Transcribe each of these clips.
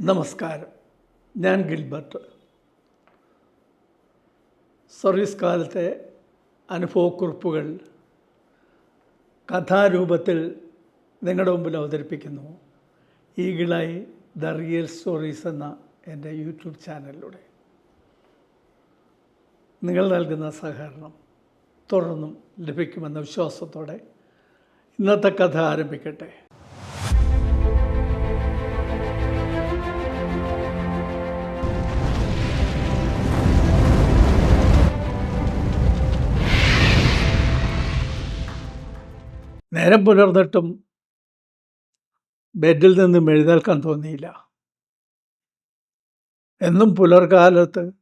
നമസ്കാരം. ഞാൻ Gilbert. Service കാലത്തെ അനുഭവക്കുറിപ്പുകൾ കഥാരൂപത്തിൽ നിങ്ങളുടെ മുമ്പിൽ അവതരിപ്പിക്കുന്നു. ഈഗിളായി ദ റിയൽ സ്റ്റോറീസ് എന്ന എന്റെ യൂട്യൂബ് ചാനലിലൂടെ. നിങ്ങൾ നൽകുന്ന സഹകരണം തുടർന്നും ലഭിക്കുമെന്ന വിശ്വാസത്തോടെ ഇന്നത്തെ കഥ ആരംഭിക്കട്ടെ. നേരം പുലർന്നിട്ടും ബെഡിൽ നിന്നും എഴുന്നേൽക്കാൻ തോന്നിയില്ല. എന്നും പുലർകാലത്ത്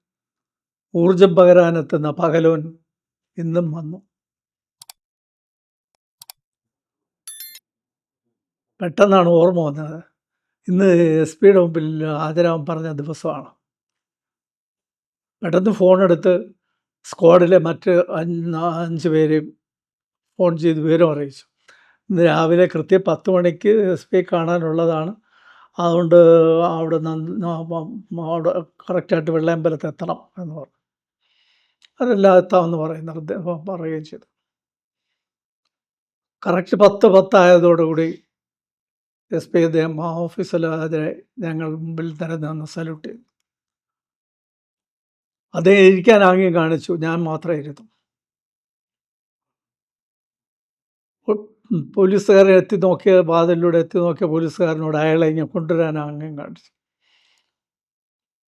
ഊർജം പകരാനെത്തുന്ന പകലോൻ ഇന്നും വന്നു. പെട്ടെന്നാണ് ഓർമ്മ വന്നത്. ഇന്ന് എസ് പിയുടെ മുമ്പിൽ ഹാജരാവാൻ പറഞ്ഞ ദിവസമാണ്. പെട്ടെന്ന് ഫോണെടുത്ത് സ്ക്വാഡിലെ മറ്റ് അഞ്ച് പേരെയും ഫോൺ ചെയ്ത് വിവരം അറിയിച്ചു. ഇന്ന് രാവിലെ കൃത്യം പത്ത് മണിക്ക് എസ് പി കാണാനുള്ളതാണ്. അതുകൊണ്ട് അവിടെ അവിടെ കറക്റ്റായിട്ട് വെള്ളയമ്പലത്ത് എത്തണം എന്ന് പറഞ്ഞു. അതെല്ലാം എത്താമെന്ന് പറയും നിർദ്ദേശം പറയുകയും ചെയ്തു. കറക്റ്റ് പത്ത് പത്തായതോടുകൂടി എസ് പി അദ്ദേഹം ആ ഓഫീസിൽ അതിനെ ഞങ്ങൾ മുമ്പിൽ നിരന്ന് നിന്ന് സല്യൂട്ട് ചെയ്തു. അദ്ദേഹം ഇരിക്കാൻ ആംഗ്യം കാണിച്ചു ഞാൻ മാത്രമേ ഇരുന്നു. പോലീസുകാരൻ എത്തി നോക്കിയ വാതിലിലൂടെ എത്തി നോക്കിയ പോലീസുകാരനോട് അയാളെ ഇങ്ങനെ കൊണ്ടുവരാൻ അങ്ങനെ കാണിച്ചു.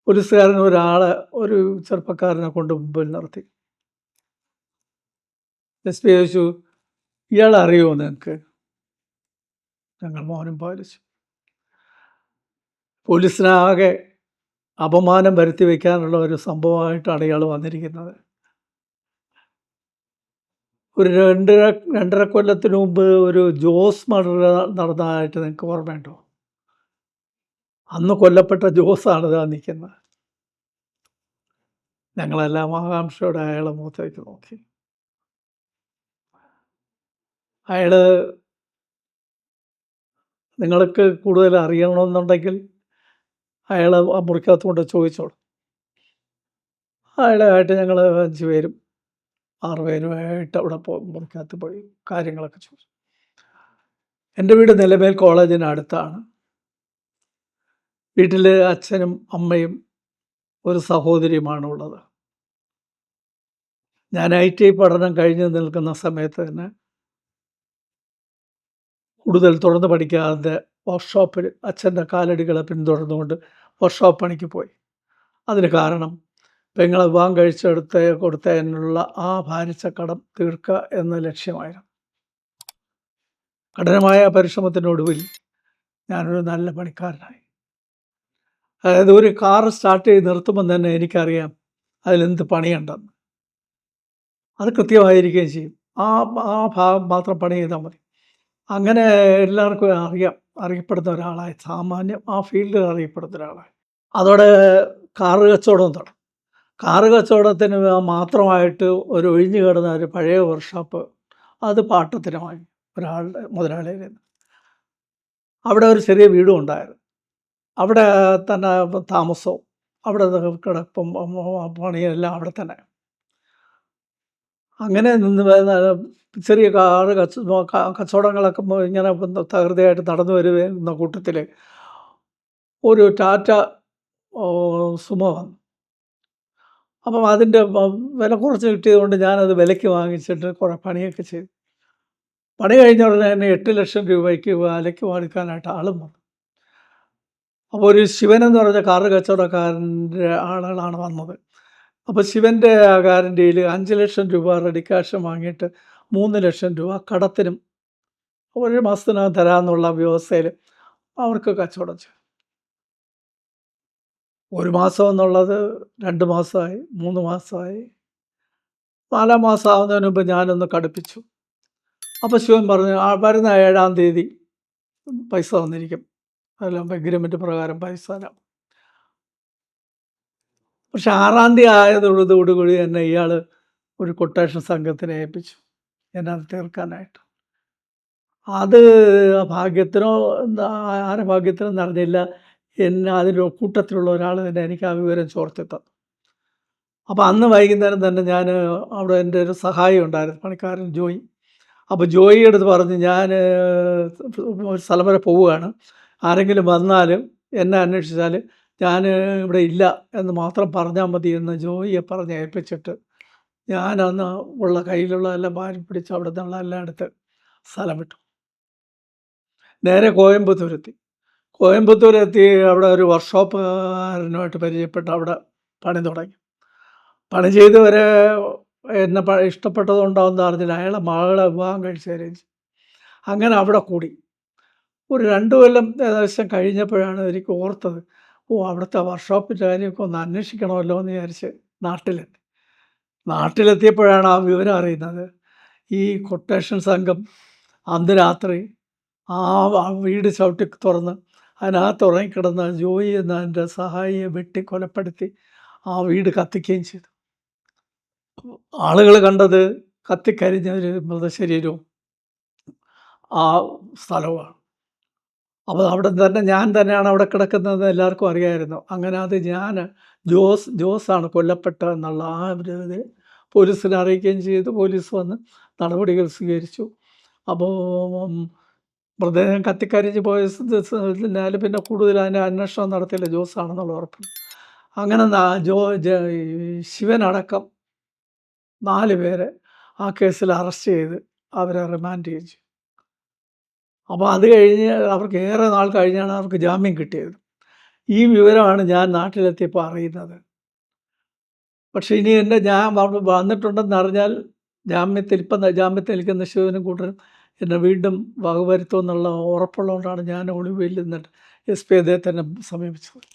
പോലീസുകാരൻ ഒരാളെ ഒരു ചെറുപ്പക്കാരനെ കൊണ്ട് മുമ്പിൽ നിർത്തി. എസ് പി ചോദിച്ചു ഇയാൾ അറിയുമോ നിങ്ങൾക്ക് ഞങ്ങൾ മൗനം പാലിച്ചു. പോലീസിനാകെ അപമാനം വരുത്തി വയ്ക്കാനുള്ള ഒരു സംഭവമായിട്ടാണ് ഇയാൾ വന്നിരിക്കുന്നത്. ഒരു രണ്ടര രണ്ടര കൊല്ലത്തിന് മുമ്പ് ഒരു ജോസ് മർഡർ നടന്നതായിട്ട് നിങ്ങൾക്ക് ഓർമ്മയുണ്ടോ? അന്ന് കൊല്ലപ്പെട്ട ജോസാണ് ഇതാ നിൽക്കുന്നത്. ഞങ്ങളെല്ലാം ആകാംക്ഷയോടെ അയാളെ മുഖത്തേക്ക് നോക്കി. അയാൾ നിങ്ങൾക്ക് കൂടുതൽ അറിയണമെന്നുണ്ടെങ്കിൽ അയാളെ ആ മുറിക്കകത്ത് കൊണ്ട് ചോദിച്ചോളൂ. അയാളായിട്ട് ഞങ്ങൾ അഞ്ച് പേരും ആറ് പേരുമായിട്ട് അവിടെ മുറിക്കകത്ത് പോയി കാര്യങ്ങളൊക്കെ ചോദിച്ചു. എന്റെ വീട് നിലമേൽ കോളേജിന് അടുത്താണ്. വീട്ടിൽ അച്ഛനും അമ്മയും ഒരു സഹോദരിയുമാണ് ഉള്ളത് ഞാൻ ഐ ടി പഠനം കഴിഞ്ഞ് നിൽക്കുന്ന സമയത്ത് തന്നെ കൂടുതൽ തുടർന്ന് പഠിക്കാതെ വർക്ക്ഷോപ്പിൽ അച്ഛന്റെ കാലടികളെ പിന്തുടർന്നുകൊണ്ട് വർക്ക്ഷോപ്പ് പണിക്ക് പോയി. അതിന് കാരണം പെങ്ങളെ വിവാഹം കഴിച്ചെടുത്ത് കൊടുത്തതിനുള്ള ആ ഭാരിച്ച കടം തീർക്കുക എന്ന ലക്ഷ്യമായിരുന്നു. കഠിനമായ പരിശ്രമത്തിനൊടുവിൽ ഞാനൊരു നല്ല പണിക്കാരനായി. അതായത് ഒരു കാർ സ്റ്റാർട്ട് ചെയ്ത് നിർത്തുമ്പം തന്നെ എനിക്കറിയാം അതിലെന്ത് പണിയുണ്ടെന്ന്. അത് കൃത്യമായിരിക്കുകയും ചെയ്യും. ആ ആ ഭാഗം മാത്രം പണി ചെയ്താൽ മതി. അങ്ങനെ എല്ലാവർക്കും അറിയാം അറിയപ്പെടുന്ന ഒരാളായി. സാമാന്യം ആ ഫീൽഡിൽ അറിയപ്പെടുന്ന ഒരാളായി. അതോടെ കാറ് കച്ചവടം തുടങ്ങും. കാറ് കച്ചവടത്തിന് മാത്രമായിട്ട് ഒരു ഒഴിഞ്ഞു കിടന്ന ഒരു പഴയ വർക്ക്ഷോപ്പ് അത് പാട്ടത്തിന് വാങ്ങി ഒരാളുടെ മുതലാളിയിൽ നിന്ന് അവിടെ ഒരു ചെറിയ വീടും ഉണ്ടായിരുന്നു. അവിടെ തന്നെ താമസവും. അവിടെ കിടപ്പും പണിയെല്ലാം അവിടെ തന്നെ. അങ്ങനെ നിന്ന് ചെറിയ കാറ് കച്ച കച്ചവടങ്ങളൊക്കെ ഇങ്ങനെ തകൃതിയായിട്ട് നടന്നു വരുന്ന കൂട്ടത്തിൽ ഒരു ടാറ്റ സുമ വന്നു. അപ്പം അതിന്റെ വില കുറച്ച് കിട്ടിയതുകൊണ്ട് ഞാനത് വിലയ്ക്ക് വാങ്ങിച്ചിട്ട് കുറേ പണിയൊക്കെ ചെയ്തു. പണി കഴിഞ്ഞ ഉടനെ തന്നെ എട്ട് ലക്ഷം രൂപയ്ക്ക് വിലയ്ക്ക് വാങ്ങിക്കാനായിട്ട് ആളും വന്നു. അപ്പോൾ ഒരു ശിവൻ എന്ന് പറഞ്ഞ കാറ് കച്ചവടക്കാരന്റെ ആളുകളാണ് വന്നത്. അപ്പോൾ ശിവന്റെ ഗ്യാരണ്ടിയിൽ അഞ്ച് ലക്ഷം രൂപ റെഡി ക്യാഷ് വാങ്ങിയിട്ട് മൂന്ന് ലക്ഷം രൂപ കടത്തിനും ഒരു മാസത്തിനകം തരാമെന്നുള്ള വ്യവസ്ഥയിൽ അവർക്ക് കച്ചവടം ചെയ്തു. ഒരു മാസം എന്നുള്ളത് രണ്ട് മാസമായി മൂന്ന് മാസമായി. നാലാം മാസം ആവുന്നതിന് മുമ്പ് ഞാനൊന്ന് കടുപ്പിച്ചു. അപ്പോൾ ശിവൻ പറഞ്ഞു വരുന്ന ഏഴാം തീയതി പൈസ തന്നിരിക്കും. അതെല്ലാം എഗ്രിമെന്റ് പ്രകാരം പൈസ തരാം. പക്ഷെ ആറാം തീയതി ആയതോടുകൂടി എന്നെ ഇയാൾ ഒരു കൊട്ടേഷൻ സംഘത്തിനെ ഏൽപ്പിച്ചു. എന്നെ അത് തീർക്കാനായിട്ട്. അത് ഭാഗ്യത്തിനോ ആരെ ഭാഗ്യത്തിനോ നടന്നില്ല എന്നെ അതിന്റെ കൂട്ടത്തിലുള്ള ഒരാൾ തന്നെ എനിക്ക് ആ വിവരം ചോർത്തി തന്നു അപ്പോൾ അന്ന് വൈകുന്നേരം തന്നെ ഞാൻ അവിടെ എന്റെ ഒരു സഹായം ഉണ്ടായിരുന്നു പണിക്കാരൻ ജോയി. അപ്പോൾ ജോയിയുടെ അടുത്ത് പറഞ്ഞ് ഞാൻ ഒരു സ്ഥലം വരെ പോവുകയാണ്. ആരെങ്കിലും വന്നാലും എന്നെ അന്വേഷിച്ചാൽ ഞാൻ ഇവിടെ ഇല്ല എന്ന് മാത്രം പറഞ്ഞാൽ മതി എന്ന് ജോയിയെ പറഞ്ഞ് ഏൽപ്പിച്ചിട്ട് ഞാൻ അന്ന് ഉള്ള കയ്യിലുള്ള എല്ലാം ഭാര്യ പിടിച്ച് അവിടെ നിന്നുള്ള എല്ലാം എടുത്ത് സ്ഥലം വിട്ടു. നേരെ കോയമ്പത്തൂരെത്തി. കോയമ്പത്തൂരെത്തി അവിടെ ഒരു വർക്ക്ഷോപ്പുകാരനുമായിട്ട് പരിചയപ്പെട്ട് അവിടെ പണി തുടങ്ങി. പണി ചെയ്ത് വരെ എന്നെ പ ഇഷ്ടപ്പെട്ടതുകൊണ്ടാവുമെന്ന് അറിഞ്ഞില്ല. അയാളെ മകളെ വിവാഹം കഴിച്ച് അറിയിച്ച് അങ്ങനെ അവിടെ കൂടി. ഒരു രണ്ട് കൊല്ലം ഏകദേശം കഴിഞ്ഞപ്പോഴാണ് എനിക്ക് ഓർത്തത് ഓ അവിടുത്തെ വർക്ക്ഷോപ്പിന്റെ കാര്യമൊക്കെ ഒന്ന് അന്വേഷിക്കണമല്ലോ എന്ന് വിചാരിച്ച് നാട്ടിലെത്തി. നാട്ടിലെത്തിയപ്പോഴാണ് ആ വിവരം അറിയുന്നത്. ഈ കൊട്ടേഷൻ സംഘം അന്ന് രാത്രി ആ വീട് ചവിട്ടി തുറന്ന് അതിനകത്ത് ഉറങ്ങിക്കിടന്ന ജോയി എന്ന എന്റെ സഹായിയെ വെട്ടി കൊലപ്പെടുത്തി ആ വീട് കത്തിക്കുകയും ചെയ്തു. ആളുകൾ കണ്ടത് കത്തിക്കരിഞ്ഞ ഒരു മൃതശരീരവും ആ സ്ഥലവുമാണ്. അപ്പോൾ അവിടെ തന്നെ ഞാൻ തന്നെയാണ് അവിടെ കിടക്കുന്നത് എല്ലാവർക്കും അറിയായിരുന്നു അങ്ങനെ അത് ഞാൻ ജോസ് ജോസാണ് കൊല്ലപ്പെട്ടതെന്നുള്ള ആ ഒരു ഇത് പോലീസിനെ അറിയിക്കുകയും ചെയ്തു. പോലീസ് വന്ന് നടപടികൾ സ്വീകരിച്ചു. അപ്പോൾ മൃതദേഹം കത്തിക്കരിഞ്ഞ് പോയ സ്ഥിതിയിൽ പിന്നെ കൂടുതൽ അതിന്റെ അന്വേഷണം നടത്തിയില്ല. ജോസാണെന്നുള്ള ഉറപ്പ്. അങ്ങനെ ജോ ശിവനടക്കം നാല് പേരെ ആ കേസിൽ അറസ്റ്റ് ചെയ്ത് അവരെ റിമാൻഡ് ചെയ്യിച്ചു. അപ്പോൾ അത് കഴിഞ്ഞ് അവർക്ക് ഏറെ നാൾ കഴിഞ്ഞാണ് അവർക്ക് ജാമ്യം കിട്ടിയത്. ഈ വിവരമാണ് ഞാൻ നാട്ടിലെത്തിയപ്പോൾ അറിയുന്നത്. പക്ഷേ ഇനി എന്റെ ഞാൻ വന്നിട്ടുണ്ടെന്ന് അറിഞ്ഞാൽ ജാമ്യത്തിൽ ഇപ്പം ജാമ്യത്തിൽ നിൽക്കുന്ന ശിവനും കൂട്ടരും എന്നെ വീണ്ടും വകവരുത്തുമെന്നുള്ള ഉറപ്പുള്ളതുകൊണ്ടാണ് ഞാൻ ഒളിവയിൽ നിന്നിട്ട് എസ് പി തന്നെ സമീപിച്ചത്.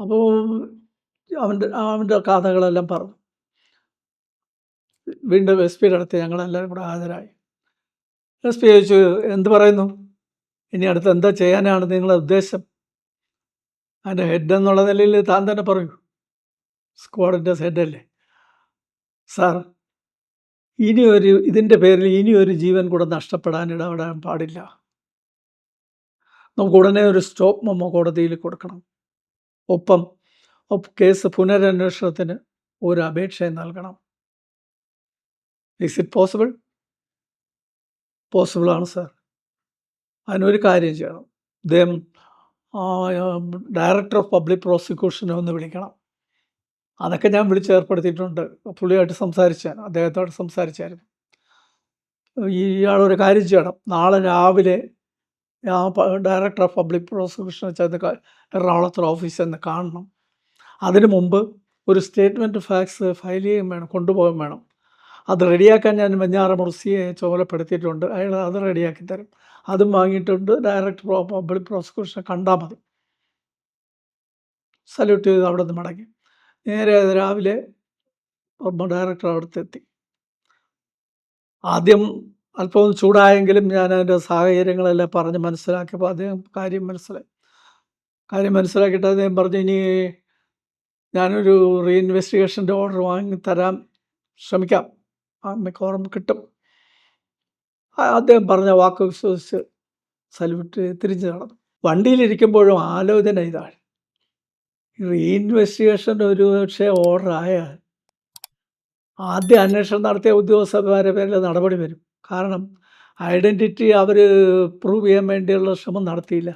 അപ്പോൾ അവന്റെ അവന്റെ കഥകളെല്ലാം പറഞ്ഞു. വീണ്ടും എസ് പിയുടെ അടുത്ത് ഞങ്ങളെല്ലാവരും കൂടെ ഹാജരായി. എസ് പി ചോദിച്ചു എന്ത് പറയുന്നു? ഇനി അടുത്ത് എന്താ ചെയ്യാനാണ് നിങ്ങളുടെ ഉദ്ദേശം? അതിന്റെ ഹെഡ് എന്നുള്ള നിലയിൽ താൻ തന്നെ പറയൂ. സ്ക്വാഡിന്റെ ഹെഡല്ലേ സാർ ഇനി ഒരു ഇതിന്റെ പേരിൽ ഇനി ഒരു ജീവൻ കൂടെ നഷ്ടപ്പെടാൻ ഇടപെടാൻ പാടില്ല. നമുക്ക് ഉടനെ ഒരു സ്റ്റോപ്പ് മെമ്മോ കോടതിയിൽ കൊടുക്കണം. ഒപ്പം കേസ് പുനരന്വേഷണത്തിന് ഒരു അപേക്ഷയും നൽകണം. ഇസ് ഇറ്റ് പോസിബിൾ പോസിബിൾ ആണ് സാർ അതിനൊരു കാര്യം ചെയ്യണം. അദ്ദേഹം ഡയറക്ടർ ഓഫ് പബ്ലിക് പ്രോസിക്യൂഷനെ ഒന്ന് വിളിക്കണം. അതൊക്കെ ഞാൻ വിളിച്ചേർപ്പെടുത്തിയിട്ടുണ്ട് പുള്ളിയായിട്ട് സംസാരിച്ചാൽ അദ്ദേഹത്തോട് സംസാരിച്ചായിരുന്നു. ഇയാളൊരു കാര്യം ചെയ്യണം. നാളെ രാവിലെ ആ ഡയറക്ടർ ഓഫ് പബ്ലിക് പ്രോസിക്യൂഷൻ ചെന്ന് എറണാകുളത്തെ ഓഫീസിൽ നിന്ന് കാണണം. അതിനു മുമ്പ് ഒരു സ്റ്റേറ്റ്മെന്റ് ഫാക്സ് ഫയൽ ചെയ്യുകയും വേണം കൊണ്ടുപോകാൻ വേണം. അത് റെഡിയാക്കാൻ ഞാൻ വെഞ്ഞാറ മുർസിയെ ചുമലപ്പെടുത്തിയിട്ടുണ്ട് അയാൾ അത് റെഡിയാക്കി തരും. അതും വാങ്ങിയിട്ടുണ്ട്. ഡയറക്ടർ ഓഫ് പബ്ലിക് പ്രോസിക്യൂഷനെ കണ്ടാൽ മതി. സല്യൂട്ട് ചെയ്ത് അവിടെ നിന്ന് മടങ്ങി. നേരെ രാവിലെ ഡയറക്ടർ അവിടുത്തെ എത്തി. ആദ്യം അല്പം ചൂടായെങ്കിലും ഞാൻ അതിന്റെ സാഹചര്യങ്ങളെല്ലാം പറഞ്ഞ് മനസ്സിലാക്കിയപ്പോൾ അദ്ദേഹം കാര്യം മനസ്സിലായി. കാര്യം മനസ്സിലാക്കിയിട്ട് അദ്ദേഹം പറഞ്ഞു ഇനി ഞാനൊരു റീഇൻവെസ്റ്റിഗേഷന്റെ ഓർഡർ വാങ്ങി തരാൻ ശ്രമിക്കാം. മിക്കവാറും കിട്ടും. അദ്ദേഹം പറഞ്ഞ വാക്ക് വിശ്വസിച്ച് സല്യൂട്ട് തിരിച്ചു നടന്നു. വണ്ടിയിലിരിക്കുമ്പോഴും ആലോചന ഇതാണ്. റീഇൻവെസ്റ്റിഗേഷൻ ഒരു പക്ഷേ ഓർഡറായാൽ ആദ്യ അന്വേഷണം നടത്തിയ ഉദ്യോഗസ്ഥന്മാരെ പേരിൽ നടപടി വരും. കാരണം ഐഡന്റിറ്റി അവർ പ്രൂവ് ചെയ്യാൻ വേണ്ടിയുള്ള ശ്രമം നടത്തിയില്ല.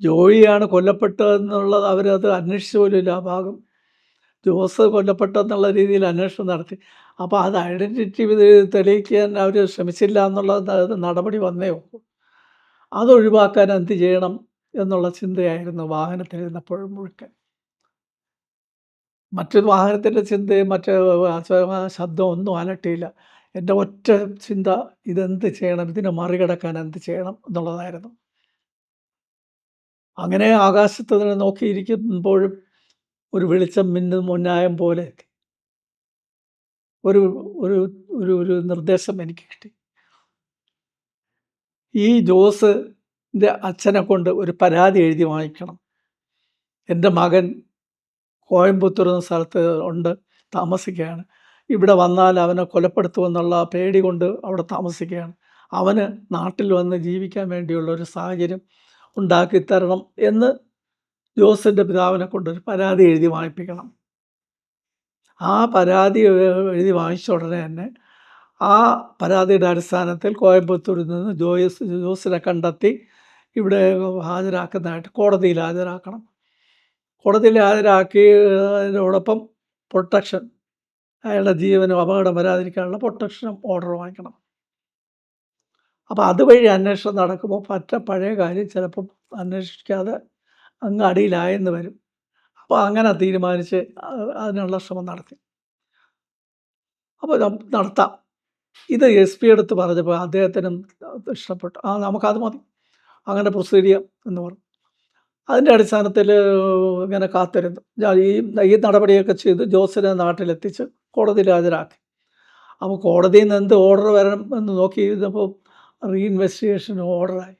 ജോയിയാണ് കൊല്ലപ്പെട്ടതെന്നുള്ളത് അവരത് അന്വേഷിച്ചു പോലുമില്ല. ആ ഭാഗം ജോസ് കൊല്ലപ്പെട്ടെന്നുള്ള രീതിയിൽ അന്വേഷണം നടത്തി. അപ്പോൾ അത് ഐഡന്റിറ്റി തെളിയിക്കാൻ അവർ ശ്രമിച്ചില്ല എന്നുള്ളത് നടപടി വന്നേ ഉള്ളൂ. അതൊഴിവാക്കാൻ എന്ത് ചെയ്യണം? എന്നുള്ള ചിന്തയായിരുന്നു വാഹനത്തിലിരുന്നപ്പോഴും മുഴുക്കൻ. മറ്റൊരു വാഹനത്തിന്റെ ചിന്തയും മറ്റ് ശബ്ദം ഒന്നും അലട്ടിയില്ല. എന്റെ ഒറ്റ ചിന്ത ഇതെന്ത് ചെയ്യണം? ഇതിനെ മറികടക്കാൻ എന്ത് ചെയ്യണം? എന്നുള്ളതായിരുന്നു. അങ്ങനെ ആകാശത്ത് തന്നെ നോക്കിയിരിക്കുമ്പോഴും ഒരു വെളിച്ചം മിന്നും മുന്നായം പോലെ ഒരു ഒരു ഒരു ഒരു നിർദ്ദേശം എനിക്ക് കിട്ടി. ഈ ജോസിന്റെ അച്ഛനെ കൊണ്ട് ഒരു പരാതി എഴുതി വാങ്ങിക്കണം. എന്റെ മകൻ കോയമ്പത്തൂർ എന്ന സ്ഥലത്ത് ഉണ്ട് താമസിക്കുകയാണ്. ഇവിടെ വന്നാൽ അവനെ കൊലപ്പെടുത്തുമെന്നുള്ള പേടി കൊണ്ട് അവിടെ താമസിക്കുകയാണ്. അവന് നാട്ടിൽ വന്ന് ജീവിക്കാൻ വേണ്ടിയുള്ള ഒരു സാഹചര്യം ഉണ്ടാക്കി തരണം എന്ന് ജോസിന്റെ പിതാവിനെ കൊണ്ടൊരു പരാതി എഴുതി വാങ്ങിപ്പിക്കണം. ആ പരാതി എഴുതി വാങ്ങിച്ച ഉടനെ തന്നെ ആ പരാതിയുടെ അടിസ്ഥാനത്തിൽ കോയമ്പത്തൂരിൽ നിന്ന് ജോയസ് ജോസിനെ കണ്ടെത്തി ഇവിടെ ഹാജരാക്കുന്നതായിട്ട് കോടതിയിൽ ഹാജരാക്കണം. കോടതിയിൽ ഹാജരാക്കിയതിനോടൊപ്പം പ്രൊട്ടക്ഷൻ അയാളുടെ ജീവനും അപകടം വരാതിരിക്കാനുള്ള പ്രൊട്ടക്ഷനും ഓർഡർ വാങ്ങിക്കണം. അപ്പോൾ അതുവഴി അന്വേഷണം നടക്കുമ്പോൾ പറ്റ പഴയ കാര്യം ചിലപ്പം അന്വേഷിക്കാതെ അങ്ങ് അടിയിലായെന്ന് വരും. അപ്പോൾ അങ്ങനെ തീരുമാനിച്ച് അതിനുള്ള ശ്രമം നടത്തി. അപ്പോൾ നടത്താം. ഇത് എസ് പി എടുത്ത് പറഞ്ഞപ്പോൾ അദ്ദേഹത്തിനും ഇഷ്ടപ്പെട്ടു. ആ നമുക്കത് മതി. അങ്ങനെ പ്രൊസീഡ് ചെയ്യാം എന്ന് പറഞ്ഞു. അതിന്റെ അടിസ്ഥാനത്തിൽ ഇങ്ങനെ കാത്തിരുന്നു. ഈ ഈ നടപടിയൊക്കെ ചെയ്ത് ജോസിനെ നാട്ടിലെത്തിച്ച് കോടതിയിൽ ഹാജരാക്കി. അപ്പോൾ കോടതിയിൽ നിന്ന് എന്ത് ഓർഡർ വരണം എന്ന് നോക്കി ഇതപ്പോൾ റീഇൻവെസ്റ്റിഗേഷൻ ഓർഡറായി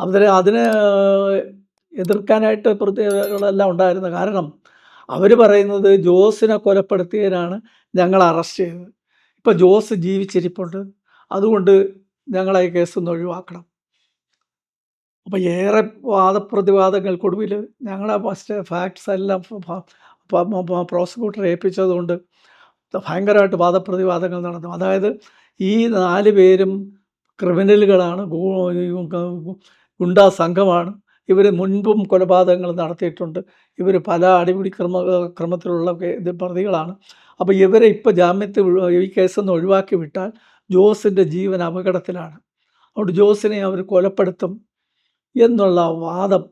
അതിന് അതിനെ എതിർക്കാനായിട്ട് പ്രത്യേകതകളെല്ലാം ഉണ്ടായിരുന്നു കാരണം അവർ പറയുന്നത് ജോസിനെ കൊലപ്പെടുത്തിയതിനാണ് ഞങ്ങൾ അറസ്റ്റ് ചെയ്തത്. ഇപ്പോൾ ജോസ് ജീവിച്ചിരിപ്പുണ്ട്. അതുകൊണ്ട് ഞങ്ങളെ കേസ് ഒന്ന് ഒഴിവാക്കണം. അപ്പോൾ ഏറെ വാദപ്രതിവാദങ്ങൾക്കൊടുവിൽ ഞങ്ങളെ ഫസ്റ്റ് ഫാക്ട്സ് എല്ലാം പ്രോസിക്യൂട്ടറെ ഏൽപ്പിച്ചതുകൊണ്ട് ഭയങ്കരമായിട്ട് വാദപ്രതിവാദങ്ങൾ നടന്നു. അതായത് ഈ നാല് പേരും ക്രിമിനലുകളാണ് ഗുണ്ടാ സംഘമാണ്. ഇവർ മുൻപും കൊലപാതകങ്ങൾ നടത്തിയിട്ടുണ്ട്. ഇവർ പല അടിപിടി ക്രമ ക്രമത്തിലുള്ള പ്രതികളാണ്. അപ്പോൾ ഇവരെ ഇപ്പോൾ ജാമ്യത്തിൽ ഈ കേസൊന്ന് ഒഴിവാക്കി വിട്ടാൽ ജോസിന്റെ ജീവൻ അപകടത്തിലാണ്. അതുകൊണ്ട് ജോസിനെ അവർ കൊലപ്പെടുത്തും. എന്നുള്ള വാദം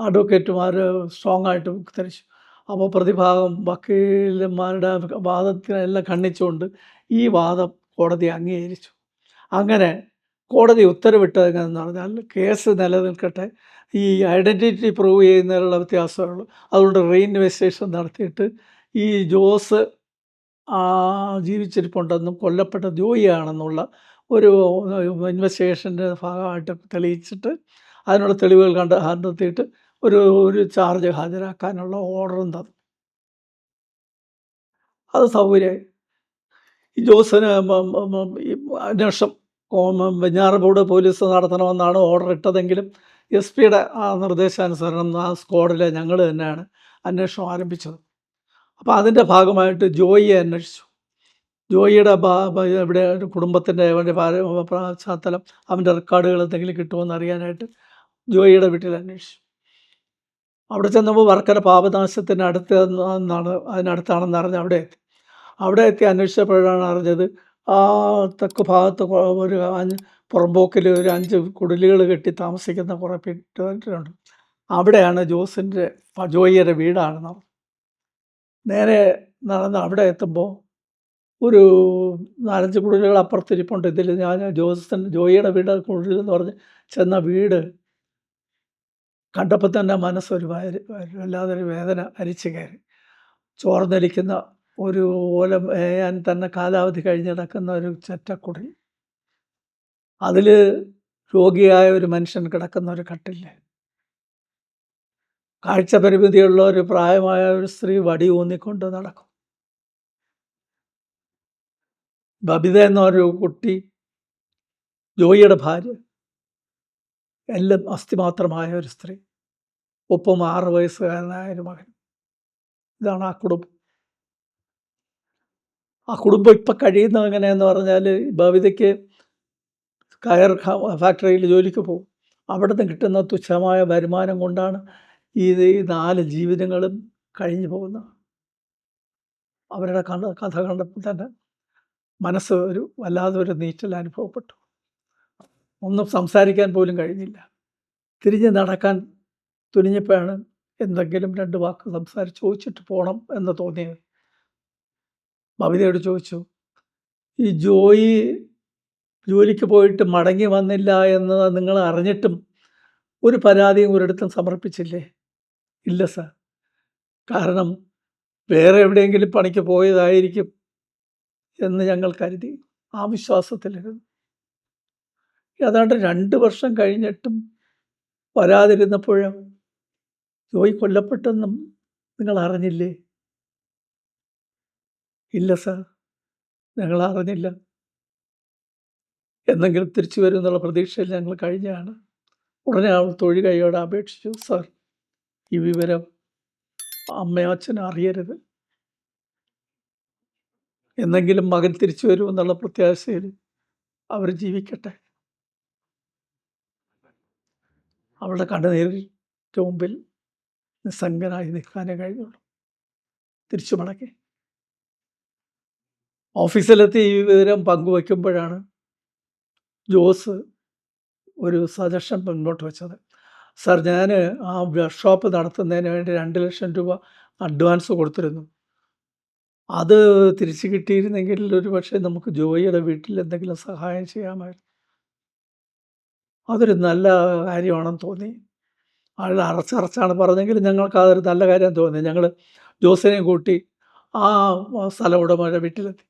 അഡ്വക്കേറ്റുമാർ സ്ട്രോങ് ആയിട്ട് തിരിച്ചു. അപ്പോൾ പ്രതിഭാഗം വക്കീലന്മാരുടെ വാദത്തിനെല്ലാം ഖണ്ഡിച്ചുകൊണ്ട് ഈ വാദം കോടതി അംഗീകരിച്ചു. അങ്ങനെ കോടതി ഉത്തരവിട്ടത് എങ്ങനെയെന്ന് പറഞ്ഞാൽ കേസ് നിലനിൽക്കട്ടെ ഈ ഐഡന്റിറ്റി പ്രൂവ് ചെയ്യുന്നതിലുള്ള വ്യത്യാസമുള്ളൂ. അതുകൊണ്ട് റീഇൻവെസ്റ്റിഗേഷൻ നടത്തിയിട്ട് ഈ ജോസ് ജീവിച്ചിരിപ്പുണ്ടെന്നും കൊല്ലപ്പെട്ട ജോയിയാണെന്നുള്ള ഒരു ഇൻവെസ്റ്റിഗേഷന്റെ ഭാഗമായിട്ട് തെളിയിച്ചിട്ട് അതിനുള്ള തെളിവുകൾ കണ്ട് കണ്ടെത്തിയിട്ട് ഒരു ഒരു ചാർജ് ഹാജരാക്കാനുള്ള ഓർഡറും തന്നു. അത് സൗകര്യമായി. ഈ ജോസിന് അന്വേഷണം വെഞ്ഞാറമ്പൂട് പോലീസ് നടത്തണമെന്നാണ് ഓർഡർ ഇട്ടതെങ്കിലും എസ് പിയുടെ ആ നിർദ്ദേശാനുസരണം ആ സ്ക്വാഡിലെ ഞങ്ങൾ തന്നെയാണ് അന്വേഷണം ആരംഭിച്ചത്. അപ്പോൾ അതിന്റെ ഭാഗമായിട്ട് ജോയിയെ അന്വേഷിച്ചു. ജോയിയുടെ ഇവിടെ കുടുംബത്തിന്റെ അവന്റെ പശ്ചാത്തലം അവന്റെ റെക്കോർഡുകൾ എന്തെങ്കിലും കിട്ടുമോ എന്നറിയാനായിട്ട് ജോയിയുടെ വീട്ടിൽ അന്വേഷിച്ചു. അവിടെ ചെന്നപ്പോൾ വർക്കര പാപനാശത്തിന്റെ അടുത്ത് എന്നാണ് അതിനടുത്താണെന്ന് അറിഞ്ഞ് അവിടെ എത്തി. അവിടെ എത്തി അന്വേഷിച്ചപ്പോഴാണ് അറിഞ്ഞത് ആ തെക്ക് ഭാഗത്ത് ഒരു പുറമ്പോക്കിൽ ഒരു അഞ്ച് കുടിലുകൾ കെട്ടി താമസിക്കുന്ന കുറേ പേരുണ്ട് അവിടെയാണ് ജോസിന്റെ ജോയിയുടെ അറിഞ്ഞു. നേരെ നടന്ന് അവിടെ എത്തുമ്പോൾ ഒരു നാലഞ്ച് കുടിലുകൾ അപ്പുറത്തിരിപ്പുണ്ട്. ഇതിൽ ഞാൻ ജോസൻ ജോയിയുടെ വീട് കുടിൽ എന്ന് പറഞ്ഞ് ചെന്ന വീട് കണ്ടപ്പോൾ തന്നെ മനസ്സൊരു വല്ലാതെ വല്ലാതൊരു വേദന അരിച്ചു കയറി. ചോർന്നിരിക്കുന്ന ഒരു ഓല ഞാൻ തന്നെ കാലാവധി കഴിഞ്ഞ് കിടക്കുന്ന ഒരു ചെറ്റക്കുടി അതിൽ രോഗിയായ ഒരു മനുഷ്യൻ കിടക്കുന്ന ഒരു കട്ടില്ലേ കാഴ്ച പരിമിതിയുള്ള ഒരു പ്രായമായ ഒരു സ്ത്രീ വടി ഊന്നിക്കൊണ്ട് നടക്കും. ബബിത എന്ന ഒരു കുട്ടി ജോയിയുടെ ഭാര്യ എല്ലാം അസ്ഥിമാത്രമായ ഒരു സ്ത്രീ. ഒപ്പം ആറ് വയസ്സുകാരനായ ഒരു മകൻ. ഇതാണ് ആ കുടുംബം. ആ കുടുംബം ഇപ്പം കഴിയുന്നത് എങ്ങനെയെന്ന് പറഞ്ഞാൽ ബബിതയ്ക്ക് കയർ ഫാക്ടറിയിൽ ജോലിക്ക് പോകും. അവിടെ നിന്ന് കിട്ടുന്ന തുച്ഛമായ വരുമാനം കൊണ്ടാണ് ഈ നാല് ജീവിതങ്ങളും കഴിഞ്ഞു പോകുന്നത്. അവരുടെ കഥ കണ്ടപ്പോൾ തന്നെ മനസ്സ് ഒരു വല്ലാതെ ഒരു നീറ്റൽ അനുഭവപ്പെട്ടു. ഒന്നും സംസാരിക്കാൻ പോലും കഴിഞ്ഞില്ല. തിരിഞ്ഞ് നടക്കാൻ തുനിഞ്ഞപ്പോഴാണ് എന്തെങ്കിലും രണ്ട് വാക്ക് സംസാരിച്ച് ചോദിച്ചിട്ട് പോകണം എന്ന് തോന്നിയത്. ബബിതയോട് ചോദിച്ചു ഈ ജോയി ജോലിക്ക് പോയിട്ട് മടങ്ങി വന്നില്ല എന്ന് നിങ്ങൾ അറിഞ്ഞിട്ടും ഒരു പരാതിയും ഒരിടത്തും സമർപ്പിച്ചില്ലേ? ഇല്ല സാർ. കാരണം വേറെ എവിടെയെങ്കിലും പണിക്ക് പോയതായിരിക്കും. എന്ന് ഞങ്ങൾ കരുതി ആ വിശ്വാസത്തിലിരുന്നു. ഏതാണ്ട് രണ്ട് വർഷം കഴിഞ്ഞിട്ടും വരാതിരുന്നപ്പോഴും ജോയി കൊല്ലപ്പെട്ടെന്നും നിങ്ങൾ അറിഞ്ഞില്ലേ? ഇല്ല സർ. ഞങ്ങൾ അറിഞ്ഞില്ല. എന്നെങ്കിലും തിരിച്ചു വരും എന്നുള്ള പ്രതീക്ഷയിൽ ഞങ്ങൾ കഴിഞ്ഞാണ്. ഉടനെ അവൾ തൊഴിൽ കൈയോടെ അപേക്ഷിച്ചു സർ ഈ വിവരം അമ്മയോ അച്ഛനും അറിയരുത്. എന്നെങ്കിലും മകൻ തിരിച്ചു വരുമെന്നുള്ള പ്രത്യാശയിൽ അവർ ജീവിക്കട്ടെ. അവളുടെ കണ്ണുനീരിന്റെ മുമ്പിൽ നിസ്സംഗനായി നിൽക്കാനേ കഴിഞ്ഞുള്ളൂ തിരിച്ചു മടക്കി ഓഫീസിലെത്തി ഈ വിവരം പങ്കുവയ്ക്കുമ്പോഴാണ് ജോസ് ഒരു സജഷൻ മുന്നോട്ട് വെച്ചത്. സാർ ഞാൻ ആ വർക്ക്ഷോപ്പ് നടത്തുന്നതിന് വേണ്ടി രണ്ട് ലക്ഷം രൂപ അഡ്വാൻസ് കൊടുത്തിരുന്നു. അത് തിരിച്ചു കിട്ടിയിരുന്നെങ്കിൽ ഒരു പക്ഷേ നമുക്ക് ജോയിയുടെ വീട്ടിൽ എന്തെങ്കിലും സഹായം ചെയ്യാമായിരുന്നു. അതൊരു നല്ല കാര്യമാണെന്ന് തോന്നി. ആൾ അറച്ചറച്ചാണ് പറഞ്ഞെങ്കിലും ഞങ്ങൾക്ക് അതൊരു നല്ല കാര്യം തോന്നി. ഞങ്ങൾ ജോസിനെയും കൂട്ടി ആ സ്ഥലം ഉടമയുടെ വീട്ടിലെത്തി.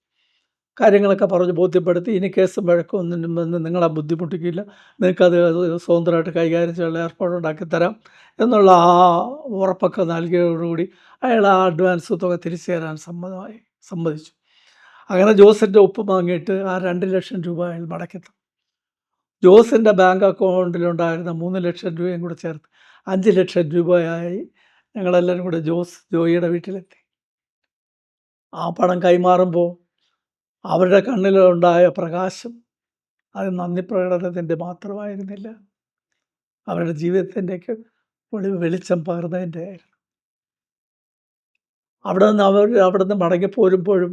കാര്യങ്ങളൊക്കെ പറഞ്ഞ് ബോധ്യപ്പെടുത്തി. ഇനി കേസും വഴക്കും ഒന്നും വന്ന് നിങ്ങളെ ബുദ്ധിമുട്ടിക്കില്ല. നിങ്ങൾക്കത് സ്വതന്ത്രമായിട്ട് കൈകാര്യം ചെയ്യാനുള്ള ഏർപ്പാടുണ്ടാക്കി തരാം എന്നുള്ള ആ ഉറപ്പൊക്കെ നൽകിയതോടുകൂടി അയാൾ ആ അഡ്വാൻസ് തുക തിരിച്ചു തരാൻ സമ്മതമായി സമ്മതിച്ചു. അങ്ങനെ ജോസിന്റെ ഒപ്പ് വാങ്ങിയിട്ട് ആ രണ്ട് ലക്ഷം രൂപ അയാൾ മടക്കിത്തു ജോസിന്റെ ബാങ്ക് അക്കൗണ്ടിലുണ്ടായിരുന്ന മൂന്ന് ലക്ഷം രൂപയും കൂടെ ചേർത്ത് അഞ്ച് ലക്ഷം രൂപയായി ഞങ്ങളെല്ലാവരും കൂടെ ജോസ് ജോയിയുടെ വീട്ടിലെത്തി. ആ പണം കൈമാറുമ്പോൾ അവരുടെ കണ്ണിലുണ്ടായ പ്രകാശം അത് നന്ദി പ്രകടനത്തിന്റെ മാത്രമായിരുന്നില്ല. അവരുടെ ജീവിതത്തിന്റെയൊക്കെ വെളി വെളിച്ചം പകർന്നതിന്റെ ആയിരുന്നു അവിടെ നിന്ന് അവർ അവിടെ നിന്ന് മടങ്ങി മടങ്ങിപ്പോരുമ്പോഴും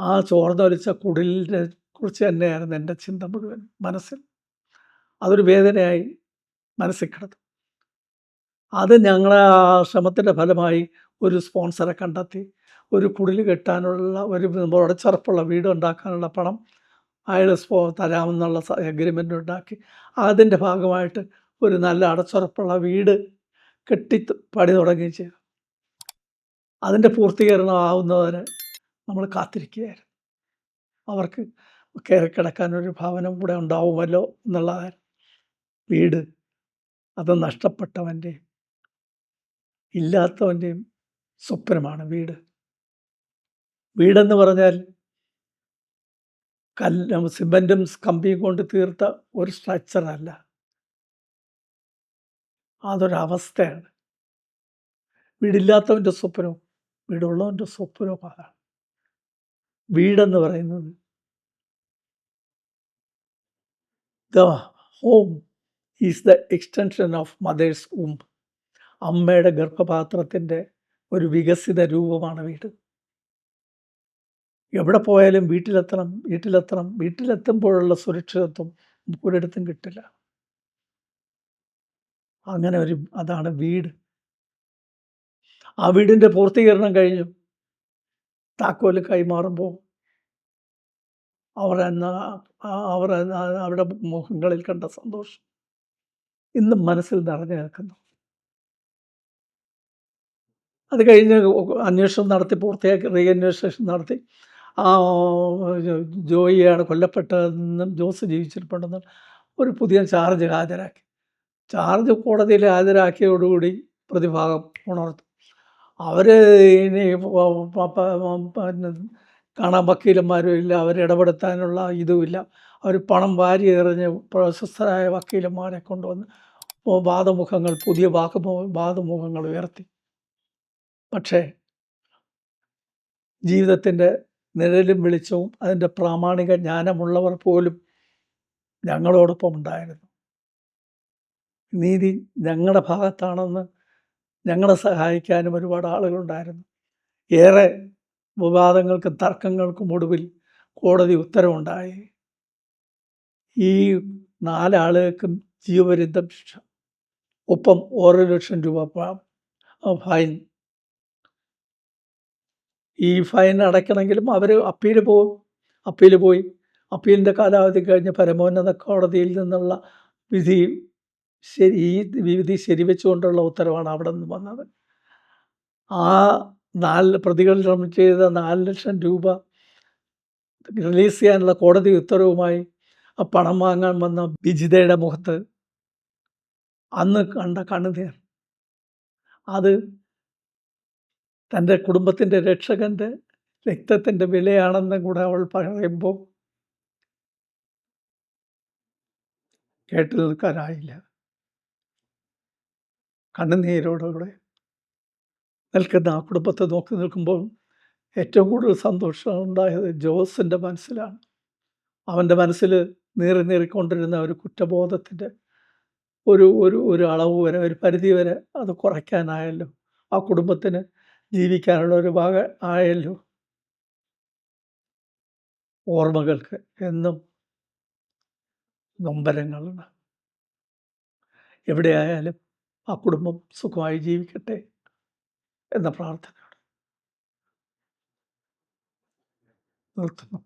ആ ചോർന്നൊലിച്ച കുടിലിനെ കുറിച്ച് തന്നെയായിരുന്നു എന്റെ ചിന്ത മുഴുവൻ മനസ്സിൽ. അതൊരു വേദനയായി മനസ്സിൽ കിടന്നു. അത് ഞങ്ങളെ ആ ശ്രമത്തിന്റെ ഫലമായി ഒരു സ്പോൺസറെ കണ്ടെത്തി. ഒരു കുടിൽ കെട്ടാനുള്ള ഒരു ഉടച്ചുറപ്പുള്ള വീട് ഉണ്ടാക്കാനുള്ള പണം അയാൾ സ്പോ തരാമെന്നുള്ള എഗ്രിമെന്റ് ഉണ്ടാക്കി. അതിന്റെ ഭാഗമായിട്ട് ഒരു നല്ല അടച്ചുറപ്പുള്ള വീട് കെട്ടി പണി തുടങ്ങുകയും ചെയ്തു. അതിന്റെ പൂർത്തീകരണം ആവുന്നവരെ നമ്മൾ കാത്തിരിക്കുകയായിരുന്നു. അവർക്ക് കയറി കിടക്കാൻ ഒരു ഭവനം കൂടെ ഉണ്ടാവുമല്ലോ എന്നുള്ളതായിരുന്നു. വീട് അത് നഷ്ടപ്പെട്ടവന്റെയും ഇല്ലാത്തവന്റെയും സ്വപ്നമാണ് വീട്. വീടെന്ന് പറഞ്ഞാൽ കല്ല് സിമെന്റും കമ്പിയും കൊണ്ട് തീർത്ത ഒരു സ്ട്രക്ചറല്ല അതൊരവസ്ഥയാണ്. വീടില്ലാത്തവന്റെ സ്വപ്നവും വീടുള്ളവന്റെ സ്വപ്നോ അതാണ്. വീടെന്ന് പറയുന്നത്. The home is the extension of mother's womb അമ്മയുടെ ഗർഭപാത്രത്തിന്റെ ഒരു വികസിത രൂപമാണ് വീട്. എവിടെ പോയാലും വീട്ടിലെത്തണം വീട്ടിലെത്തണം. വീട്ടിലെത്തുമ്പോഴുള്ള സുരക്ഷിതത്വം ഒരിടത്തും കിട്ടില്ല. അങ്ങനെ ഒരു അതാണ് വീട്. ആ വീടിന്റെ പൂർത്തീകരണം കഴിഞ്ഞു താക്കോൽ കൈമാറുമ്പോൾ അവർ എന്നാ അവർ അവരുടെ മുഖങ്ങളിൽ കണ്ട സന്തോഷം ഇന്നും മനസ്സിൽ നിറഞ്ഞു നിൽക്കുന്നു. അത് കഴിഞ്ഞ് അന്വേഷണം നടത്തി പൂർത്തിയാക്കി റീ നടത്തി. ആ ജോയിയാണ് കൊല്ലപ്പെട്ടതെന്നും ജോസ് ജീവിച്ചിരിപ്പുണ്ടെന്നും ഒരു പുതിയ ചാർജ് ഹാജരാക്കി. ചാർജ് കോടതിയിൽ ഹാജരാക്കിയതോടുകൂടി പ്രതിഭാഗം ഉണർത്തു അവർ ഇനി കാണാൻ വക്കീലന്മാരും ഇല്ല അവരിടപെടുത്താനുള്ള ഇതുമില്ല അവർ പണം വാരി എറിഞ്ഞ് പ്രശസ്തരായ വക്കീലന്മാരെ കൊണ്ടുവന്ന് വാദമുഖങ്ങൾ പുതിയ വാക്കുമു വാദമുഖങ്ങൾ ഉയർത്തി. പക്ഷേ ജീവിതത്തിന്റെ നിഴലും വെളിച്ചവും അതിന്റെ പ്രാമാണിക ജ്ഞാനമുള്ളവർ പോലും ഞങ്ങളോടൊപ്പം ഉണ്ടായിരുന്നു. നീതി ഞങ്ങളുടെ ഭാഗത്താണെന്ന് ഞങ്ങളെ സഹായിക്കാനും ഒരുപാട് ആളുകളുണ്ടായിരുന്നു. ഏറെ വിവാദങ്ങൾക്കും തർക്കങ്ങൾക്കും ഒടുവിൽ കോടതി ഉത്തരവുണ്ടായി. ഈ നാലാളുകൾക്കും ജീവപര്യന്തം ശിക്ഷ. ഒപ്പം ഓരോ ലക്ഷം രൂപ ഫൈൻ. ഈ ഫൈൻ അടയ്ക്കണമെങ്കിലും അവർ അപ്പീൽ പോകും അപ്പീൽ പോയി. അപ്പീലിന്റെ കാലാവധി കഴിഞ്ഞ് പരമോന്നത കോടതിയിൽ നിന്നുള്ള വിധി ശരി ഈ വിധി ശരിവെച്ചുകൊണ്ടുള്ള ഉത്തരവാണ് അവിടെ നിന്ന് വന്നത്. ആ നാല് പ്രതികൾ ചെയ്ത നാല് ലക്ഷം രൂപ റിലീസ് ചെയ്യാനുള്ള കോടതി ഉത്തരവുമായി ആ പണം വാങ്ങാൻ വന്ന ബിജിതയുടെ മുഖത്ത് അന്ന് കണ്ട കണ്ണുനീർ. അത് തന്റെ കുടുംബത്തിന്റെ രക്ഷകന്റെ രക്തത്തിന്റെ വിലയാണെന്നും കൂടെ അവൾ പറയുമ്പോൾ കേട്ടു നിൽക്കാനായില്ല. കണ്ണുനീരോടുകൂടെ നിൽക്കുന്ന ആ കുടുംബത്തെ നോക്കി നിൽക്കുമ്പോൾ ഏറ്റവും കൂടുതൽ സന്തോഷം ഉണ്ടായത് ജോസിന്റെ മനസ്സിലാണ്. അവന്റെ മനസ്സിൽ നീറി നീറിക്കൊണ്ടിരുന്ന ഒരു കുറ്റബോധത്തിന്റെ ഒരു ഒരു ഒരു അളവ് വരെ ഒരു പരിധി വരെ അത് കുറയ്ക്കാനായല്ലോ. ആ കുടുംബത്തിന് ജീവിക്കാനുള്ള ഒരു ഭാഗ ആയല്ലോ. ഓർമ്മകൾക്ക് എന്നും നൊമ്പരങ്ങളാണ്. എവിടെയായാലും ആ കുടുംബം സുഖമായി ജീവിക്കട്ടെ എന്ന പ്രാർത്ഥനയാണ് നിർത്തുന്നു.